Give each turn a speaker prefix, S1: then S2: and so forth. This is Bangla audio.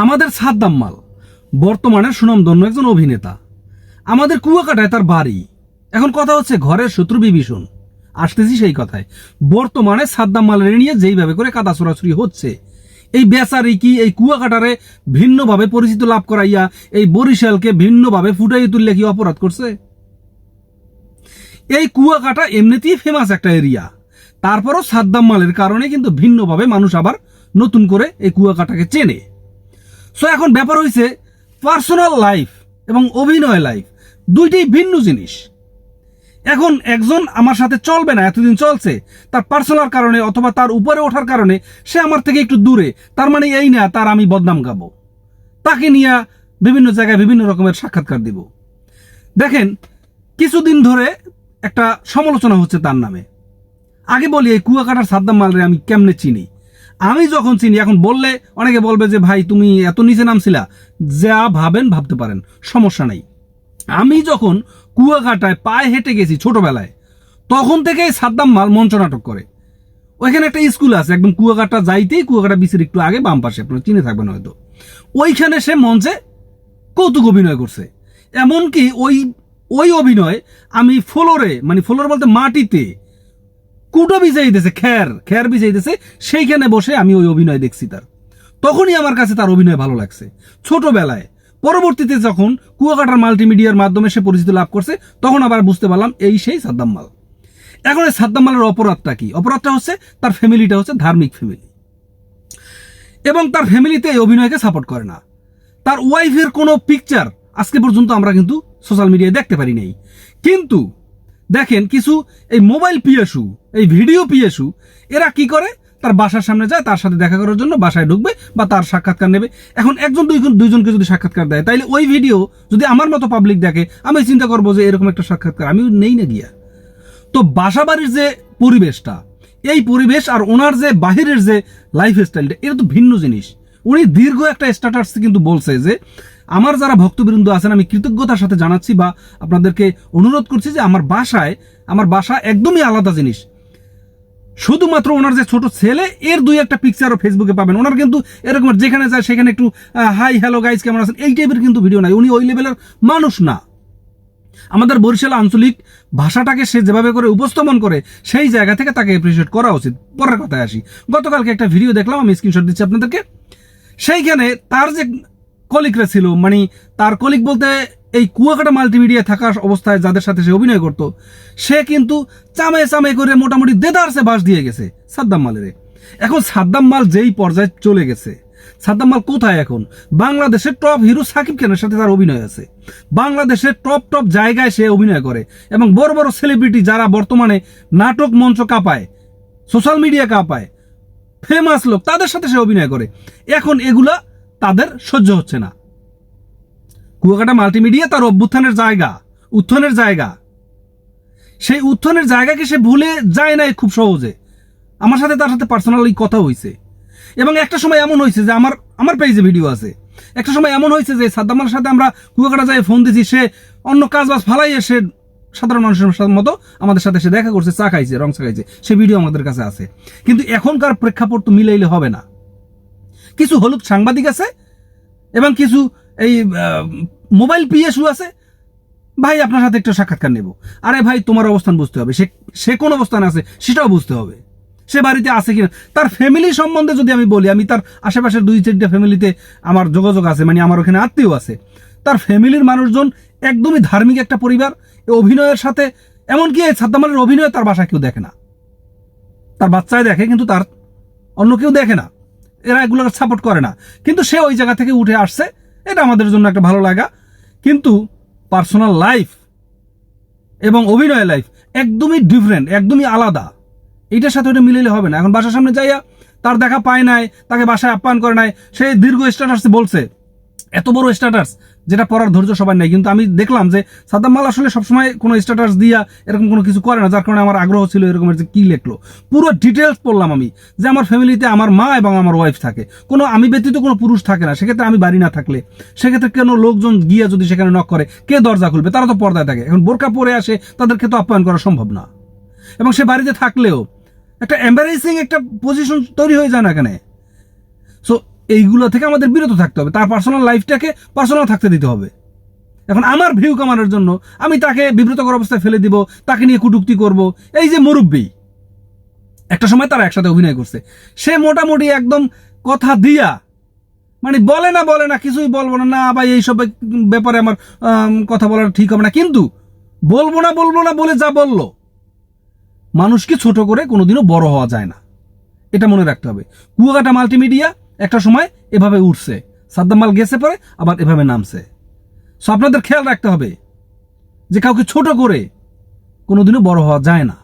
S1: আমাদের সাদ্দাম মাল, বর্তমানে সুনামধন্য একজন অভিনেতা। আমাদের কুয়াকাটায় তার বাড়ি। এখন কথা হচ্ছে ঘরের শত্রু বিভীষণ। আসতেছি সেই কথায়। বর্তমানে সাদ্দাম মালের নিয়ে যেইভাবে করে কাদা ছোড়াছুরি হচ্ছে, এই বেচারি কি এই কুয়াকাটারে ভিন্নভাবে পরিচিত লাভ করাইয়া এই বরিশালকে ভিন্নভাবে ফুটাই তুললে কি অপরাধ করছে? এই কুয়াকাটা এমনিতেই ফেমাস একটা এরিয়া তারপরও সাদ্দাম মালের কারণে কিন্তু ভিন্নভাবে মানুষ আবার নতুন করে এই কুয়াকাটাকে চেনে। সো এখন ব্যাপার হয়েছে পার্সোনাল লাইফ এবং অভিনয় লাইফ দুইটাই ভিন্ন জিনিস। এখন একজন আমার সাথে চলবে না, এতদিন চলছে, তার পার্সোনাল কারণে অথবা তার উপরে ওঠার কারণে সে আমার থেকে একটু দূরে, তার মানে এই না, তার আমি বদনাম গাবো। তাকে নিয়ে বিভিন্ন জায়গায় বিভিন্ন রকমের সাক্ষাৎকার দিব। দেখেন, কিছুদিন ধরে একটা সমালোচনা হচ্ছে তার নামে। আগে বলি, এই কুয়াকাটার সাদ্দাম মালরে আমি কেমনে চিনি? আমি যখন চিনি, এখন বললে অনেকে বলবে যে, ভাই, তুমি এত নিচে নামছিলা। যা ভাবেন, ভাবতে পারেন, সমস্যা নাই। আমি যখন কুয়াকাটায় পায়ে হেঁটে গেছি ছোটবেলায়, তখন থেকেই সাদ্দাম মাল মঞ্চ নাটক করে। ওইখানে একটা স্কুল আছে, একদম কুয়াকাটা যাইতেই কুয়াকাটা বিচের একটু আগে বাম পাশে, আপনারা চিনে থাকবেন হয়তো। ওইখানে সে মঞ্চে কৌতুক অভিনয় করছে। এমনকি ওই ওই অভিনয় আমি ফ্লোরে মানে ফ্লোর বলতে মাটিতে কুটো বিজাইতেছে খ্যার খ্যার বিজাইতেছে সেইখানে বসে আমি ওই অভিনয় দেখছি তার। তখনই আমার কাছে তার অভিনয় ভালো লাগছে। ছোটবেলায়, পরবর্তীতে যখন কুয়াকাটার মাল্টিমিডিয়ার মাধ্যমে সে পরিচিত লাভ করছে, তখন আবার বুঝতে পারলাম এই সেই সাদ্দাম মাল। এখন এই সাদ্দাম মালের অপরাধটা কি? অপরাধটা হচ্ছে তার ফ্যামিলিটা হচ্ছে ধার্মিক ফ্যামিলি। এবং তার ফ্যামিলিতে এই অভিনয়কে সাপোর্ট করে না। তার ওয়াইফের কোনো পিকচার আজকে পর্যন্ত আমরা কিন্তু সোশ্যাল মিডিয়ায় দেখতে পারি নাই। কিন্তু দেখেন কিছু এই মোবাইল পিএসু এই ভিডিও পিএসু এরা কি করে? তার বাসার সামনে যায়, তার সাথে দেখা করার জন্য বাসায় ঢুকবে বা তার সাক্ষাৎকার নেবে। এখন একজন, দুইজন, দুইজনকে যদি সাক্ষাৎকার দেয়, তাইলে ওই ভিডিও যদি আমার মতো পাবলিক দেখে, আমি চিন্তা করব যে এরকম একটা সাক্ষাৎকার আমি নেই না গিয়া। তো বাসা বাড়ির যে পরিবেশটা, এই পরিবেশ আর ওনার যে বাহিরের যে লাইফ স্টাইলটা এটা তো ভিন্ন জিনিস। উনি দীর্ঘ একটা স্ট্যাটাস কিন্তু বলছে যে আমার যারা ভক্তবৃন্দ আছেন, আমি কৃতজ্ঞতার সাথে জানাচ্ছি বা আপনাদেরকে অনুরোধ করছি যে আমার বাসায়, আমার বাসা একদমই আলাদা জিনিস। শুধুমাত্র ওনার যে ছোট ছেলে, এর দুই একটা পিকচারও ফেসবুকে পাবেন। ওনার কিন্তু এরকম যেখানে যায়, সেখানে একটু হাই হ্যালো গাইজ কেমন আছেন? এই টাইপের কিন্তু ভিডিও নাই। উনি ওই লেভেলের মানুষ না। আমাদের বরিশাল আঞ্চলিক ভাষাটাকে সে যেভাবে করে উপস্থাপন করে, সেই জায়গা থেকে তাকে অ্যাপ্রিসিয়েট করা উচিত। পরের কথায় আসি। গতকালকে একটা ভিডিও দেখলাম, আমি স্ক্রিনশট দিচ্ছি আপনাদেরকে। সেইখানে তার যে কলিগরা ছিল। মানে তার কলিগ বলতে এই কুয়াকাটা মাল্টিমিডিয়া থাকার অবস্থায় যাদের সাথে সে অভিনয় করত, সে কিন্তু চামে চামে করে মোটামুটি দেদারসে বাস দিয়ে গেছে সাদ্দাম মালের। এখন সাদ্দাম মাল যেই পর্যায়ে চলে গেছে, সাদ্দাম মাল কোথায় এখন? বাংলাদেশের টপ হিরো সাকিব খানের সাথে তার অভিনয় আছে। বাংলাদেশের টপ টপ জায়গায় সে অভিনয় করে এবং বড় বড় সেলিব্রিটি যারা বর্তমানে নাটক মঞ্চ কাঁপায়, সোশ্যাল মিডিয়া কাঁপায় ফেমাস লোক, তাদের সাথে সে অভিনয় করে। এখন এগুলা তাদের সহ্য হচ্ছে না। কুয়াকাটা মাল্টিমিডিয়া তার অভ্যুত্থানের জায়গা, উত্থানের জায়গা। সেই উত্থানের জায়গাকে সে ভুলে যায় নাই খুব সহজে। আমার সাথে তার সাথে পার্সোনালি কথা হয়েছে এবং একটা সময় এমন হয়েছে যে আমার আমার পেজে ভিডিও আছে। একটা সময় এমন হয়েছে যে সাদ্দামার সাথে আমরা কুয়াকাটা যায় ফোন দিছি, সে অন্য কাজ বাজ ফালাই সে সাধারণ মানুষের মতো আমাদের সাথে সে দেখা করছে, চা খাইছে, রং চা খাইছে, সে ভিডিও আমাদের কাছে আছে। কিন্তু এখনকার প্রেক্ষাপট তো মিলাইলে হবে না। কিছু হলুদ সাংবাদিক আছে, এবং কিছু এই মোবাইল পিএসউ আছে। ভাই, আপনার সাথে একটু সাক্ষাৎকার নেব। আরে ভাই, তোমার অবস্থান বুঝতে হবে। সে সে কোন অবস্থান আছে, সেটাও বুঝতে হবে। সে বাড়িতে আছে কিনা? তার ফ্যামিলি সম্বন্ধে যদি আমি বলি, আমি তার আশেপাশের দুই চারটা ফ্যামিলিতে আমার যোগাযোগ আছে মানে আমার ওখানে আত্মীয় আছে। তার ফ্যামিলির মানুষজন একদমই ধার্মিক একটা পরিবার। অভিনয়ের সাথে, এমনকি এই সাদ্দামালের অভিনয় তার বাসা কেউ দেখে না। তার বাচ্চায় দেখে, কিন্তু তার অন্য কেউ দেখে না। এরা এগুলো সাপোর্ট করে না। কিন্তু সে ওই জায়গা থেকে উঠে আসছে। এটা আমাদের জন্য একটা ভালো লাগা। কিন্তু পার্সোনাল লাইফ এবং অভিনয় লাইফ একদমই ডিফারেন্ট একদমই আলাদা। এটার সাথে ওটা মিলিলে হবে না। এখন বাসার সামনে যাইয়া তার দেখা পায় নাই, তাকে বাসায় আপ্যায়ন করে নাই, সে দীর্ঘ স্ট্যাটাস বলছে। এত বড় স্ট্যাটাস যেটা পড়ার ধৈর্য সবাই নেই। কিন্তু আমি দেখলাম যে সাদ্দাম মাল আসলে সবসময় কোনো স্ট্যাটাস দিয়া এরকম কোনো কিছু করে না, যার কারণে আমার আগ্রহ ছিল এরকমের যে কি লেখলো। পুরো ডিটেলস পড়লাম আমি যে আমার ফ্যামিলিতে আমার মা এবং আমার ওয়াইফ থাকে। কোনো আমি ব্যতীত কোনো পুরুষ থাকে না, সেক্ষেত্রে আমি বাড়ি না থাকলে। সেক্ষেত্রে কেন লোকজন গিয়ে যদি সেখানে নক করে, কে দরজা খুলবে? তারা তো পর্দায় থাকে। এখন বোরকা পরে আসে, তাদেরকে তো আপ্যায়ন করা সম্ভব না। এবং সে বাড়িতে থাকলেও একটা এম্বারেসিং একটা পজিশন তৈরি হয়ে যায় না এখানে। সো এইগুলো থেকে আমাদের বিরত থাকতে হবে। তার পার্সোনাল লাইফটাকে পার্সোনাল থাকতে দিতে হবে। এখন আমার ভিউ কামানোর জন্য আমি তাকে বিব্রতকর অবস্থায় ফেলে দিব, তাকে নিয়ে কুটুক্তি করব। এই যে মুরব্বী, একটা সময় তারা একসাথে অভিনয় করছে। সে মোটামুটি একদম কথা দিয়া মানে বলে না বলে না কিছুই বলব না না ভাই এইসব ব্যাপারে আমার কথা বলার ঠিক হবে না। কিন্তু বলব না বলব না বলে যা বলল, মানুষকে ছোট করে কোনোদিনও বড় হওয়া যায় না। এটা মনে রাখতে হবে। কুয়াকাটা মাল্টিমিডিয়া একটা সময় এভাবে উঠছে। সাদ্দাম মাল গেছে পরে, আবার এভাবে নামছে। সো আপনাদের খেয়াল রাখতে হবে যে কাউকে ছোট করে কোনোদিনও বড় হওয়া যায় না।